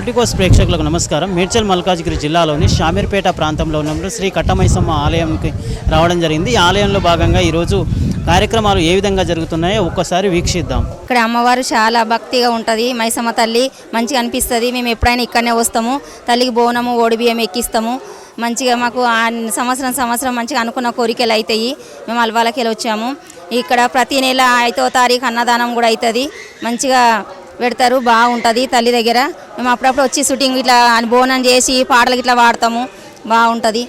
Politicos ప్రేక్షకులకు నమస్కారం. మేడ్చల్ మల్కాజ్గిరి జిల్లాలోని షామీర్పేట ప్రాంతంలో ఉన్నప్పుడు శ్రీ కట్టమైసమ్మ ఆలయంకి రావడం జరిగింది. ఈ ఆలయంలో భాగంగా ఈరోజు కార్యక్రమాలు ఏ విధంగా జరుగుతున్నాయో ఒక్కసారి వీక్షిద్దాం. ఇక్కడ అమ్మవారు చాలా భక్తిగా ఉంటుంది. మైసమ్మ తల్లి మంచిగా అనిపిస్తుంది. మేము ఎప్పుడైనా ఇక్కడనే వస్తాము. తల్లికి బోనము ఓడిబియ్యం ఎక్కిస్తాము. మంచిగా మాకు సంవత్సరం సంవత్సరం మంచిగా అనుకున్న కోరికలు అవుతాయి మేము అల్వాలకి వెళ్ళి వచ్చాము. ఇక్కడ ప్రతి నెల ఐదో తారీఖు అన్నదానం కూడా అవుతుంది మంచిగా పెడతారు బాగుంటుంది తల్లి దగ్గర. మేము అప్పుడప్పుడు వచ్చి షూటింగ్ ఇట్లా బోనం చేసి పాటలు ఇట్లా పాడతాము బాగుంటుంది.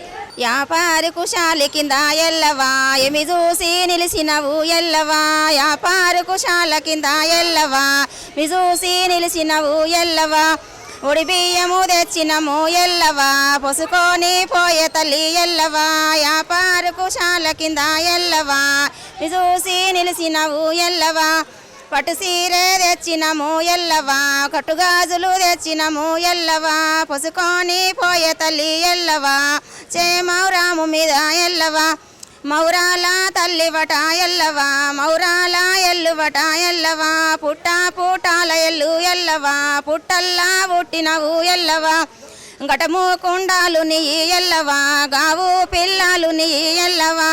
యాపారి కుశాలి కింద ఎల్లవా ఏమి చూసి నిలిచినవు ఎల్లవా? యాపారి కుశాల కింద ఎల్లవా మీ చూసి నిలిచినవు ఎల్లవా? ఒడి బియ్యము తెచ్చినము ఎల్లవా? పొసుకొని పోయే తల్లి ఎల్లవా? యాపారి కుశాల కింద ఎల్లవా? మీ చూసి నిలిచినవు ఎల్లవా? పట్టు సీరే తెచ్చినము ఎల్లవా కట్టుగాజులు తెచ్చినము ఎల్లవా పొసుకొని పోయే తల్లి ఎల్లవా చేమౌరాము మీద ఎల్లవా మౌరాల తల్లివట ఎల్లవా మౌరాల ఎల్లువట ఎల్లవా పుట్ట పూటాల ఎల్లు ఎల్లవా పుట్టల్లా పుట్టినవు ఎల్లవా గటము కుండాలు నీ ఎల్లవా గావు పిల్లలు నీ ఎల్లవా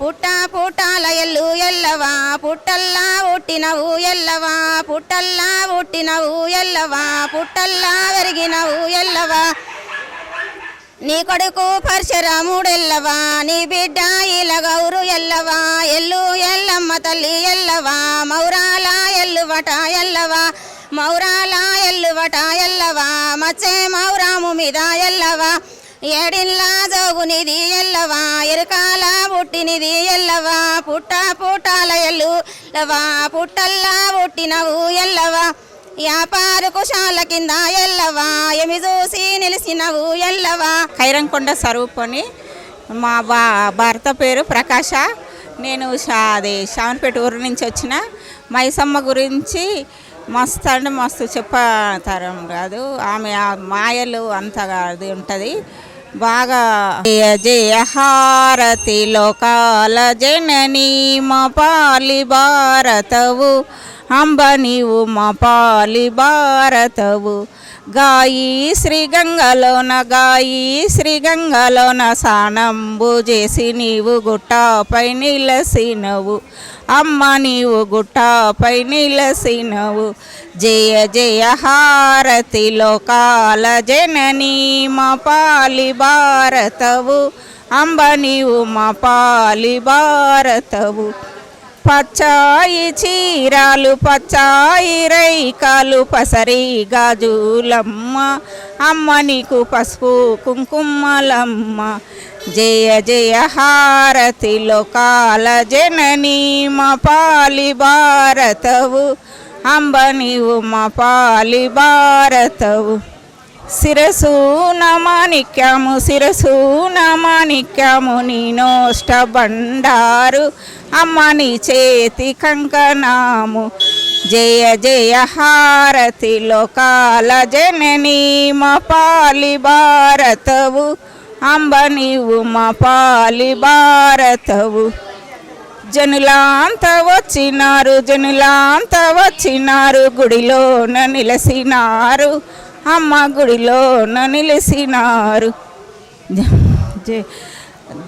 పుట్ట పుట్టాల ఎల్లు ఎల్లవా పుట్టల్లా పుట్టినవు ఎల్లవా పుట్టల్లా పుట్టినవు ఎల్లవా పుట్టల్లా వెరిగినవు ఎల్లవా. నీ కొడుకు పరశురాముడెల్లవా నీ బిడ్డ ఇలా గౌరు ఎల్లవా ఎల్లు ఎల్లమ్మ తల్లి ఎల్లవా మౌరాల ఎల్లువట ఎల్లవా మౌరాల ఎల్లువట ఎల్లవా మచ్చే మౌరాము మీద ఎల్లవా. ఏడిల్లా జోగునిది ఎల్లవా ఎరుకాల పుట్టినిది ఎల్లవా పుట్ట పుట్టాల ఎల్లు పుట్టల్లా పుట్టినవు ఎల్లవా వ్యాపారకు శాల కింద ఎల్లవా ఎమి చూసి నిలిచినవు ఎల్లవా. ఖైరంకొండ స్వరూపని మా బా భర్త పేరు ప్రకాశ. నేను షా అది ఊరు నుంచి వచ్చిన మైసమ్మ గురించి మస్తు అంటే మస్తు చెప్పతరం కాదు. ఆమె మాయలు అంతగా అది ఉంటుంది. బాగా జయ హారతి లోకాల జననీ మా పాలి భారతవు అంబ నీవు మా పాలి భారతవు. గాయి శ్రీగంగలోన గాయి శ్రీగంగలోన సానంబు చేసి నీవు గుట్టపై నిలసినవు. అమ్మ నీవు గుట్టపై నిలసినవు. జయ జయ హారతి లోకాల జననీ మా పాలి భారతవు. అంబ నీవు మా పాలి భారతవు. పచ్చాయి చీరాలు పచ్చాయి రైకాలు పసరి గాజులమ్మ. అమ్మ నీకు పసుపు కుంకుమలమ్మ. జయ జయ హారతి లోకాల జననీ మా పాలి భారతవు. అంబ నీవు మా పాలి భారతవు. శిరసు నమానిక్యము శిరసు నమానిక్యము నీ నోష్ట బండారు. అమ్మ నీ చేతి కంకణాము. జయ జయ హారతి లోకాల జననీ మా పాలి భారతవు. అంబ నీవు మా పాలి భారతవు. జనులాంత వచ్చినారు జనులాంత వచ్చినారు గుడిలోన నిలసినారు. అమ్మ గుడిలోన నిలిసినారు.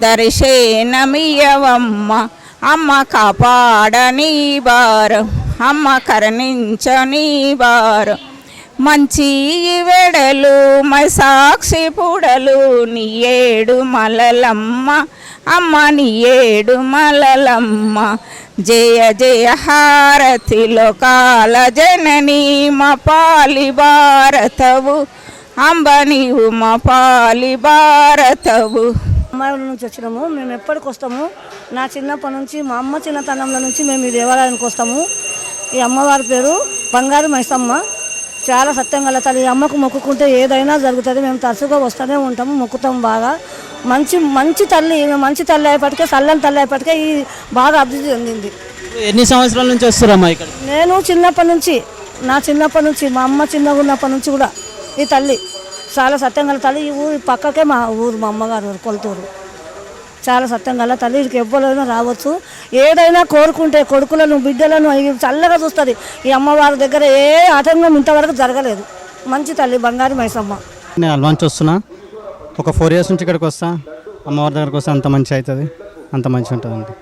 దర్శనమియవమ్మ అమ్మ కాపాడని వారం అమ్మ కరణించని వారం మంచి వెడలు మై సాక్షి పుడలు నీ ఏడు మలలమ్మ అమ్మ నీ ఏడు మలలమ్మ. జయ జయ హారతి లోకాల జననీ మా పాలి భారతవు. అంబ నీవు మా పాలి భారతవు. అమ్మాయిల నుంచి వచ్చినాము మేము ఎప్పటికి వస్తాము? నా చిన్నప్పటి నుంచి మా అమ్మ చిన్నతనంలో నుంచి మేము ఈ దేవాలయానికి వస్తాము. ఈ అమ్మవారి పేరు బంగారు మైసమ్మ. చాలా సత్యం గల తల్లి. ఈ అమ్మకు మొక్కుకుంటే ఏదైనా జరుగుతుంది. మేము తరచుగా వస్తూనే ఉంటాము మొక్కుతాం బాగా. మంచి మంచి తల్లి మంచి తల్లి అయ్యేపటికే చల్లని తల్లి అయ్యేపటికే ఈ బాగా అభివృద్ధి చెందింది. ఎన్ని సంవత్సరాల నుంచి వస్తారమ్మా ఇక్కడ నేను చిన్నప్పటి నుంచి నా చిన్నప్పటి నుంచి మా అమ్మ చిన్నగా ఉన్నప్పటి నుంచి కూడా ఈ తల్లి చాలా సత్యం గల తల్లి. ఈ ఊరి పక్కకే మా ఊరు మా అమ్మగారు కొలతూరు. చాలా సత్యం గల తల్లి వీరికి ఎవ్వరైనా రావచ్చు. ఏదైనా కోరుకుంటే కొడుకులను బిడ్డలను చల్లగా చూస్తుంది. ఈ అమ్మవారి దగ్గర ఏ ఆటంకం ఇంతవరకు జరగలేదు. మంచి తల్లి బంగారు మైసమ్మ. నేను అల్వాన్స్ వస్తున్నా. ఒక ఫోర్ ఇయర్స్ నుంచి ఇక్కడికి వస్తా. అమ్మవారి దగ్గరకు వస్తే అంత మంచి అవుతుంది. అంత మంచి ఉంటుందండి.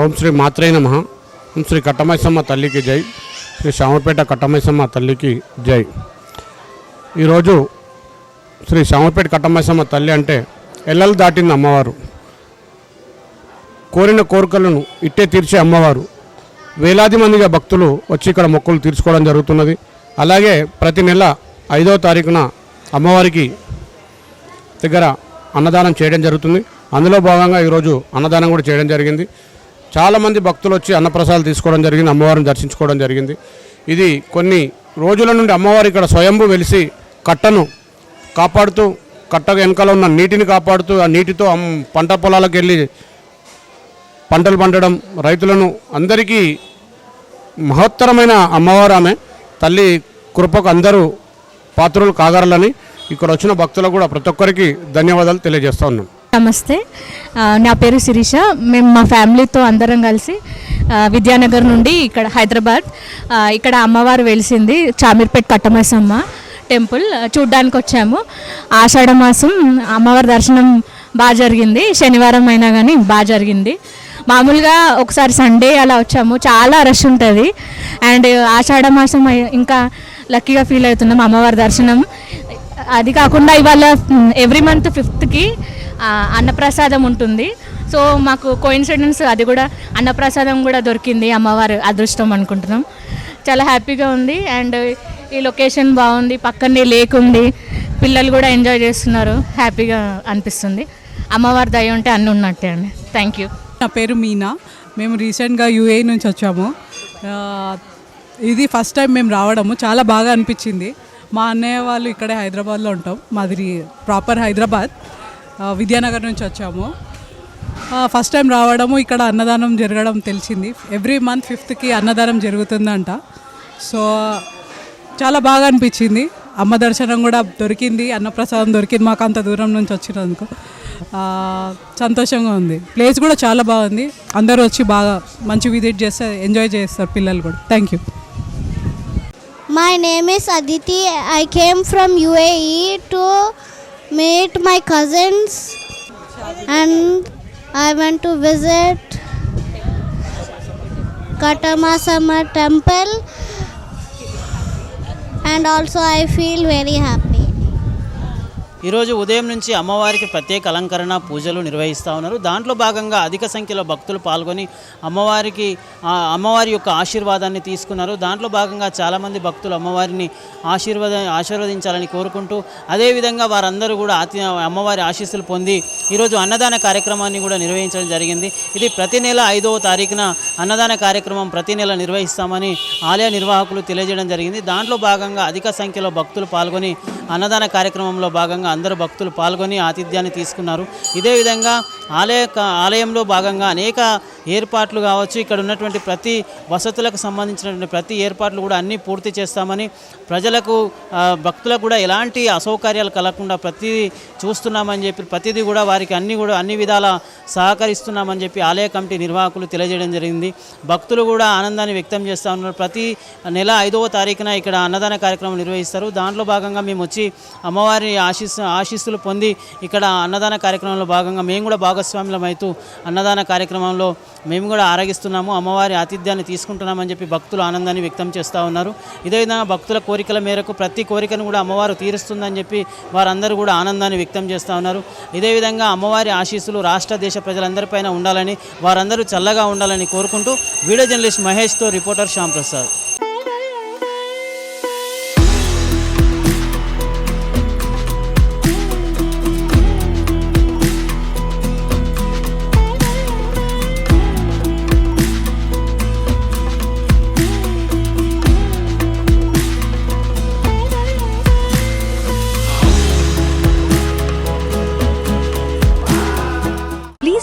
ఓం శ్రీ మాత్రే నమ. ఓం శ్రీ కట్టమైసమ్మ తల్లికి జై. శ్రీ శామపేట కట్టమైసమ్మ తల్లికి జై. ఈరోజు శ్రీ శామపేట కట్టమైసమ్మ తల్లి అంటే ఎల్లలు దాటింది అమ్మవారు. కోరిన కోరికలను ఇట్టే తీర్చే అమ్మవారు వేలాది మందిగా భక్తులు వచ్చి ఇక్కడ మొక్కులు తీర్చుకోవడం జరుగుతున్నది. అలాగే ప్రతి నెల ఐదవ తారీఖున అమ్మవారికి దగ్గర అన్నదానం చేయడం జరుగుతుంది. అందులో భాగంగా ఈరోజు అన్నదానం కూడా చేయడం జరిగింది. చాలామంది భక్తులు వచ్చి అన్నప్రసాదాలు తీసుకోవడం జరిగింది అమ్మవారిని దర్శించుకోవడం జరిగింది. ఇది కొన్ని రోజుల నుండి అమ్మవారు ఇక్కడ స్వయంభూ వెలిసి కట్టను కాపాడుతూ కట్ట వెనకాల ఉన్న నీటిని కాపాడుతూ ఆ నీటితో పంట పొలాలకు వెళ్ళి పంటలు పండడం రైతులను అందరికీ మహత్తరమైన అమ్మవారు ఆమె. తల్లి కృపకు అందరూ పాత్రలు కాగలరని ఇక్కడ వచ్చిన భక్తులకు కూడా ప్రతి ఒక్కరికి ధన్యవాదాలు తెలియజేస్తా ఉన్నాం. నమస్తే. నా పేరు శిరీష. మేము మా ఫ్యామిలీతో అందరం కలిసి విద్యానగర్ నుండి ఇక్కడ హైదరాబాద్ ఇక్కడ అమ్మవారు వెలిసింది చామీర్పేట కట్టమైసమ్మ టెంపుల్. చూడ్డానికి వచ్చాము. ఆషాఢ మాసం అమ్మవారి దర్శనం బాగా జరిగింది. శనివారం అయినా కానీ బాగా జరిగింది. మామూలుగా ఒకసారి సండే అలా వచ్చాము. చాలా రష్ ఉంటుంది. అండ్ ఆషాఢ మాసం ఇంకా లక్కీగా ఫీల్ అవుతున్నాం అమ్మవారి దర్శనం. అది కాకుండా ఇవాళ ఎవ్రీ మంత్ ఫిఫ్త్కి అన్నప్రసాదం ఉంటుంది. సో మాకు కోయిన్సిడెన్స్ అది కూడా అన్నప్రసాదం కూడా దొరికింది అమ్మవారు అదృష్టం అనుకుంటున్నాం. చాలా హ్యాపీగా ఉంది. అండ్ ఈ లొకేషన్ బాగుంది. పక్కనే లేక్ ఉంది. పిల్లలు కూడా ఎంజాయ్ చేస్తున్నారు. హ్యాపీగా అనిపిస్తుంది. అమ్మవారి దయ ఉంటే అన్నీ ఉన్నట్టే అండి. థ్యాంక్ యూ నా పేరు మీనా. మేము రీసెంట్గా యూఏ నుంచి వచ్చాము. ఇది ఫస్ట్ టైం మేము రావడము. చాలా బాగా అనిపించింది. మా అన్నయ్య వాళ్ళు ఇక్కడే హైదరాబాద్లో ఉంటాం. మాది ప్రాపర్ హైదరాబాద్. విద్యానగర్ నుంచి వచ్చాము. ఫస్ట్ టైం రావడము. ఇక్కడ అన్నదానం జరగడం తెలిసింది. ఎవ్రీ మంత్ ఫిఫ్త్కి అన్నదానం జరుగుతుందంట. సో చాలా బాగా అనిపించింది. అమ్మ దర్శనం కూడా దొరికింది అన్నప్రసాదం దొరికింది మాకు అంత దూరం నుంచి వచ్చినందుకు. సంతోషంగా ఉంది. ప్లేస్ కూడా చాలా బాగుంది. అందరూ వచ్చి బాగా మంచి విజిట్ చేస్తే ఎంజాయ్ చేస్తారు పిల్లలు కూడా. Thank you my name is Aditi I came from UAE to meet my cousins and I went to visit Katamasama temple. And also I feel very happy. ఈరోజు ఉదయం నుంచి అమ్మవారికి ప్రత్యేక అలంకరణ పూజలు నిర్వహిస్తూ ఉన్నారు. దాంట్లో భాగంగా అధిక సంఖ్యలో భక్తులు పాల్గొని అమ్మవారికి అమ్మవారి యొక్క ఆశీర్వాదాన్ని తీసుకున్నారు. దాంట్లో భాగంగా చాలామంది భక్తులు అమ్మవారిని ఆశీర్వాద ఆశీర్వదించాలని కోరుకుంటూ అదేవిధంగా వారందరూ కూడా అతి అమ్మవారి ఆశీస్సులు పొంది ఈరోజు అన్నదాన కార్యక్రమాన్ని కూడా నిర్వహించడం జరిగింది. ఇది ప్రతి నెల ఐదవ తారీఖున అన్నదాన కార్యక్రమం ప్రతి నెల నిర్వహిస్తామని ఆలయ నిర్వాహకులు తెలియజేయడం జరిగింది. దాంట్లో భాగంగా అధిక సంఖ్యలో భక్తులు పాల్గొని అన్నదాన కార్యక్రమంలో భాగంగా అందరూ భక్తులు పాల్గొని ఆతిథ్యాన్ని తీసుకున్నారు. ఇదే విధంగా ఆలయ ఆలయంలో భాగంగా అనేక ఏర్పాట్లు కావచ్చు ఇక్కడ ఉన్నటువంటి ప్రతి వసతులకు సంబంధించినటువంటి ప్రతి ఏర్పాట్లు కూడా అన్నీ పూర్తి చేస్తామని ప్రజలకు భక్తులకు కూడా ఎలాంటి అసౌకర్యాలు కలగకుండా ప్రతి చూస్తున్నామని చెప్పి ప్రతిదీ కూడా వారికి అన్ని కూడా అన్ని విధాల సహకరిస్తున్నామని చెప్పి ఆలయ కమిటీ నిర్వాహకులు తెలియజేయడం జరిగింది. భక్తులు కూడా ఆనందాన్ని వ్యక్తం చేస్తూ ఉన్నారు. ప్రతి నెల ఐదవ తారీఖున ఇక్కడ అన్నదాన కార్యక్రమం నిర్వహిస్తారు. దాంట్లో భాగంగా మేము వచ్చి అమ్మవారిని ఆశీస్ ఆశీస్సులు పొంది ఇక్కడ అన్నదాన కార్యక్రమంలో భాగంగా మేము కూడా భాగస్వాములం అవుతూ అన్నదాన కార్యక్రమంలో మేము కూడా ఆరగిస్తున్నాము. అమ్మవారి ఆతిథ్యాన్ని తీసుకుంటున్నామని చెప్పి భక్తులు ఆనందాన్ని వ్యక్తం చేస్తూ ఉన్నారు. ఇదే విధంగా భక్తుల కోరికల మేరకు ప్రతి కోరికను కూడా అమ్మవారు తీరుస్తుందని చెప్పి వారందరూ కూడా ఆనందాన్ని వ్యక్తం చేస్తూ ఉన్నారు. ఇదే విధంగా అమ్మవారి ఆశీస్సులు రాష్ట్ర దేశ ప్రజలందరిపైన ఉండాలని వారందరూ చల్లగా ఉండాలని కోరుకుంటూ వీడియో జర్నలిస్ట్ మహేష్తో reporter Shyamprasad